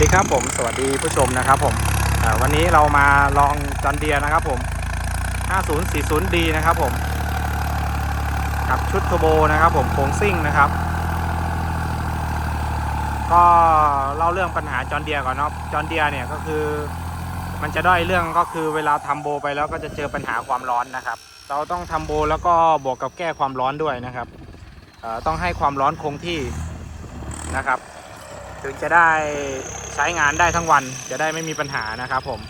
ดีครับผมสวัสดีผู้ชมนะครับผมวันนี้เรามาลองจอนเดียนะครับผม 5040D นะครับผม กับชุดเทอร์โบนะครับผมโครงซิ่งนะครับ ก็เล่าเรื่องปัญหาจอนเดียก่อนเนาะจอนเดียเนี่ยก็คือ มันจะด้อยเรื่องก็คือเวลาทำโบไปแล้วก็จะเจอปัญหาความร้อนนะครับ เราต้องทำโบแล้วก็บวกกับแก้ความร้อนด้วยนะครับต้องให้ความร้อนคงที่นะครับ ถึงจะได้ใช้งานได้ทั้งวันจะได้ไม่มีปัญหานะครับผม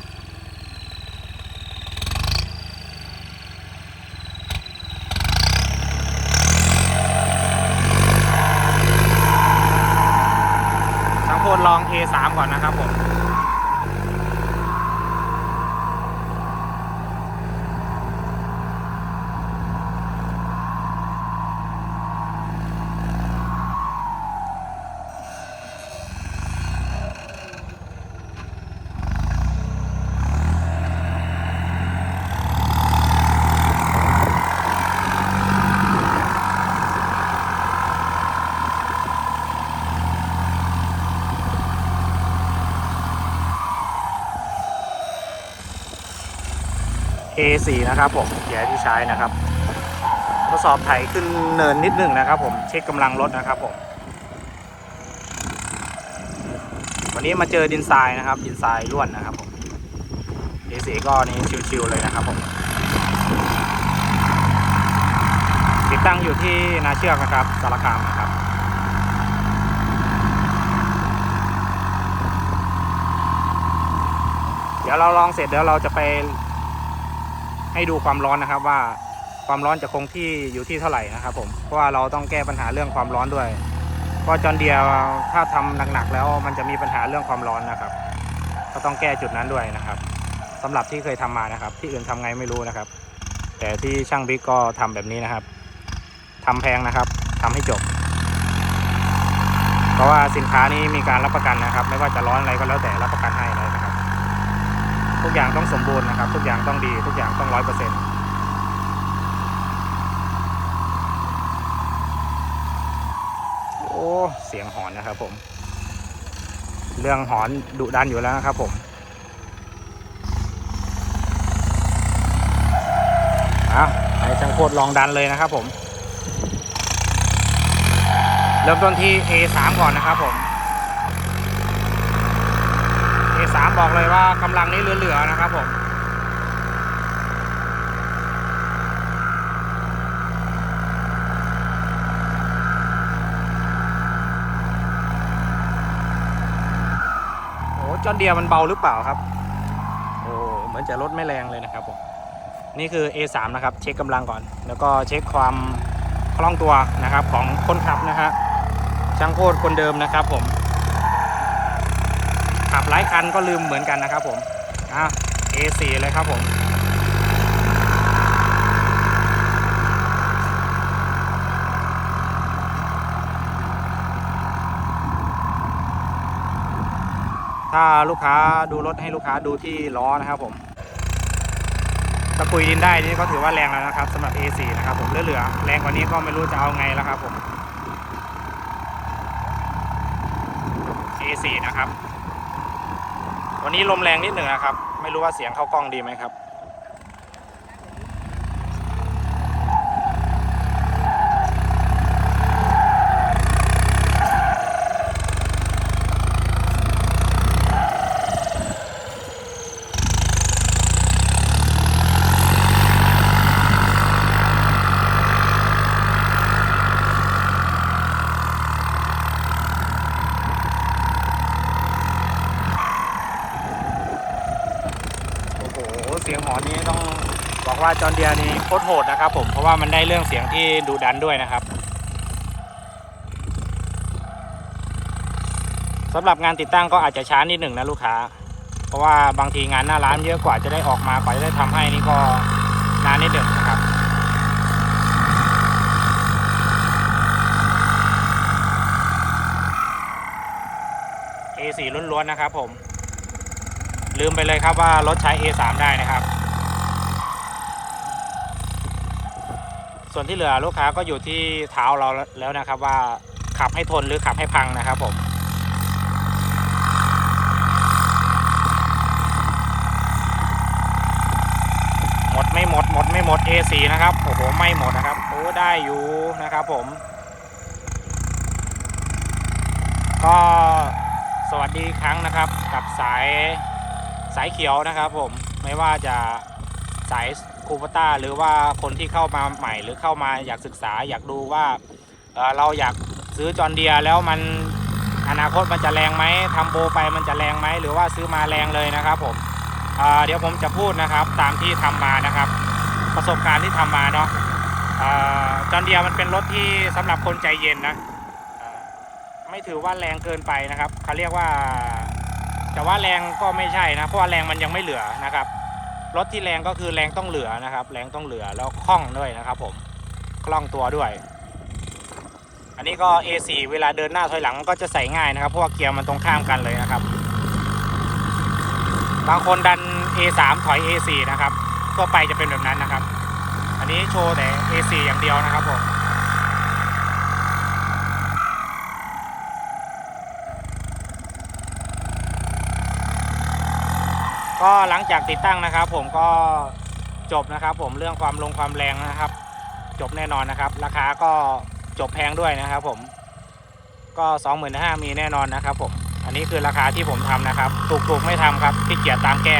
สังโพดลอง A3 ก่อนนะครับผม A4 นะครับผมแย่ที่ใช้นะครับทดสอบไถขึ้นเนินนิดหนึ่งนะครับ ผมเช็คกำลังรถนะครับผมวันนี้มาเจอดินทรายนะครับ ดินทรายล้วนนะครับผม A4 ก็นี่ชิวๆเลยนะครับผมติดตั้งอยู่ที่นาเชือกนะครับสารคามนะครับเดี๋ยวเราลองเสร็จเดี๋ยวเราจะไป ให้ดูความร้อนนะครับว่าความร้อนจะคงที่อยู่ที่เท่าไหร่นะครับ ผมเพราะว่าเราต้องแก้ปัญหาเรื่องความร้อนด้วยเพราะจอนเดียถ้าทำหนักๆแล้วมันจะมีปัญหาเรื่องความร้อนนะครับ ก็ต้องแก้จุดนั้นด้วยนะครับสำหรับที่เคยทำมานะครับ ที่อื่นทำไงไม่รู้นะครับ แต่ที่ช่างบิ๊กก็ทำแบบนี้นะครับทำแพงนะครับทำให้จบ เพราะว่าสินค้านี้มีการรับประกันนะครับ ไม่ว่าจะร้อนอะไรก็แล้วแต่รับประกันให้เลยนะ ทุกอย่างต้องสมบูรณ์นะครับ ทุกอย่างต้องดีทุกอย่างต้องร้อยเปอร์เซ็นต์โอ้เสียงหอนนะครับผม เรื่องหอนดุดันอยู่แล้วนะครับผมอะให้ช่างโคตรลองดันเลยนะครับผม เริ่มต้นที่ A3 ก่อนนะครับผม A3 บอกเลยว่ากำลังนี้เหลือๆนะครับผมโอ้จอนเดียมันเบาหรือเปล่าครับ โอ้เหมือนจะลดไม่แรงเลยนะครับผม นี่คือ A3 นะครับ เช็คกำลังก่อน แล้วก็เช็คความคล่องตัวนะครับของคนขับนะฮะช่างโคตรคนเดิมนะครับผม ขับหลายคันก็ลืมเหมือนกันนะครับผมอะ A4 เลยครับผมถ้าลูกค้าดูรถให้ลูกค้าดูที่ล้อนะครับผมตะกุยดินได้นี่ก็ถือว่าแรงแล้วนะครับสำหรับ A4 นะครับผมเหลือๆแรงกว่านี้ก็ไม่รู้จะเอาไงแล้วครับผม A4 นะครับ วันนี้ลมแรงนิดหนึ่งนะครับ ไม่รู้ว่าเสียงเข้ากล้องดีไหมครับ โอ้โห เสียงหอนนี้ต้องบอก ว่าจอร์นเดียนี่โคตรโหดนะครับผมเพราะว่ามันได้เรื่องเสียงที่ดุดันด้วยนะครับสำหรับงานติดตั้งก็อาจจะช้านิดหนึ่งนะลูกค้า เพราะว่าบางทีงานหน้าร้านเยอะกว่าจะได้ออกมากว่าจะได้ทำให้นี่ก็นานนิดหนึ่งนะครับเอ A4 ล้วนๆนะครับผม ลืมไปเลยครับว่ารถใช้ A3 ได้นะครับ ส่วนที่เหลือลูกค้าก็อยู่ที่เท้าเราแล้วนะครับ ว่าขับให้ทนหรือขับให้พังนะครับผมหมดไม่หมดหมดไม่หมด A4 นะครับโอ้โหไม่หมดนะครับโอ้ได้อยู่นะครับผม ก็สวัสดีครั้งนะครับ กับสายสายเขียวนะครับผมไม่ว่าจะสาย คูปต้าหรือว่าคนที่เข้ามาใหม่หรือเข้ามาอยากศึกษาอยากดูว่าเเราอยากซื้อจอนเดียแล้วมันอนาคตมันจะแรงไหมทำโบไปมันจะแรงไหมหรือว่าซื้อมาแรงเลยนะครับผมเเดี๋ยวผมจะพูดนะครับตามที่ทำมานะครับ ประสบการณ์ที่ทำมาเนาะจอนเดียมันเป็นรถที่สำหรับคนใจเย็นนะไม่ถือว่าแรงเกินไปนะครับเขาเรียกว่าแต่ว่าแรงก็ไม่ใช่นะเพราะว่าแรงมันยังไม่เหลือนะครับ รถที่แรงก็คือแรงต้องเหลือนะครับ แรงต้องเหลือแล้วคล่องด้วยนะครับ ผมคล่องตัวด้วย อันนี้ก็ A4 เวลาเดินหน้าถอยหลังก็จะใส่ง่ายนะครับเพราะว่าเกียร์มันตรงข้ามกันเลยนะครับ บางคนดัน A3 ถอย A4 นะครับทั่วไปจะเป็นแบบนั้นนะครับ อันนี้โชว์แต่ A4 อย่างเดียวนะครับผม ก็หลังจากติดตั้งนะครับ ผมก็จบนะครับ ผมเรื่องความลงความแรงนะครับ จบแน่นอนนะครับ ราคาก็จบแพงด้วยนะครับ ผมก็สองหมื่นห้ามีแน่นอนนะครับ ผม อันนี้คือราคาที่ผมทำนะครับ ถูกๆไม่ทำครับที่เกียจตามแก้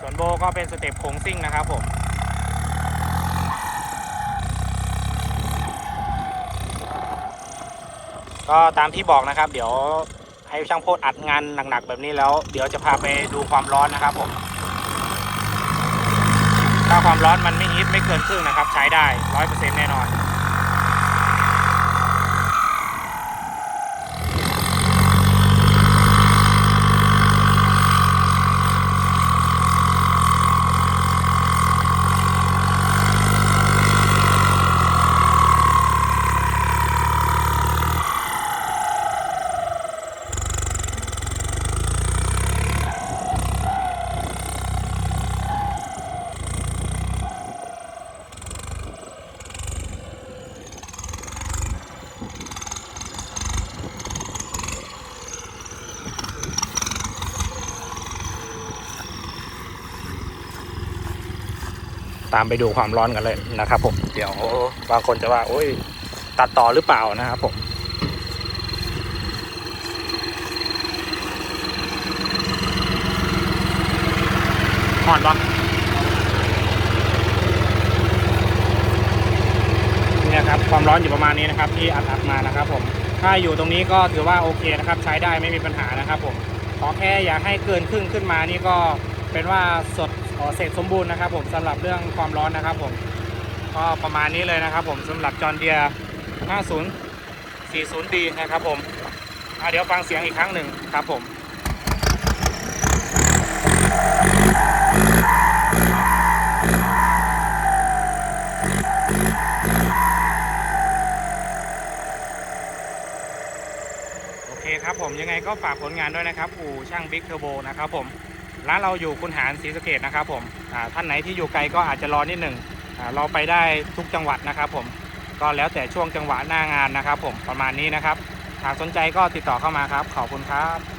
ส่วนโบก็เป็นสเต็ปโค้งซิ่งนะครับ ผม ก็ตามที่บอกนะครับ เดี๋ยวให้ช่างโพดอัดงานหนักๆแบบนี้แล้ว เดี๋ยวจะพาไปดูความร้อนนะครับผมถ้าความร้อนมันไม่ฮิตไม่เกินครึ่งนะครับ ใช้ได้ร้อยเปอร์เซ็นต์แน่นอน ตามไปดูความร้อนกันเลยนะครับ ผม เดี๋ยวบางคนจะว่าโอ้ยตัดต่อหรือเปล่านะครับผมห่อนปะเนี่ยครับความร้อนอยู่ประมาณนี้นะครับ ที่อัดอัดมานะครับ ผม ถ้าอยู่ตรงนี้ก็ถือว่าโอเคนะครับ ใช้ได้ไม่มีปัญหานะครับ ผมขอแค่อยากให้เกินครึ่งขึ้นมานี่ก็เป็นว่าสด เอ่อเสร็จสมบูรณ์นะครับ ผมสำหรับเรื่องความร้อนนะครับ ผมก็ประมาณนี้เลยนะครับ ผมสำหรับจอร์เดีย50 40D นะครับ ผมเดี๋ยวฟังเสียงอีกครั้งหนึ่งครับผมโอเคครับผมยังไงก็ฝากผลงานด้วยนะครับ อู่ช่างบิ๊กเทอร์โบนะครับผม ร้านเราอยู่คุณหารศรีสะเกดนะครับผมท่านไหนที่อยู่ไกลก็อาจจะรอนิดหนึ่งเราไปได้ทุกจังหวัดนะครับผมก็แล้วแต่ช่วงจังหวะหน้างานนะครับผมประมาณนี้นะครับหากสนใจก็ติดต่อเข้ามาครับ ขอบคุณครับ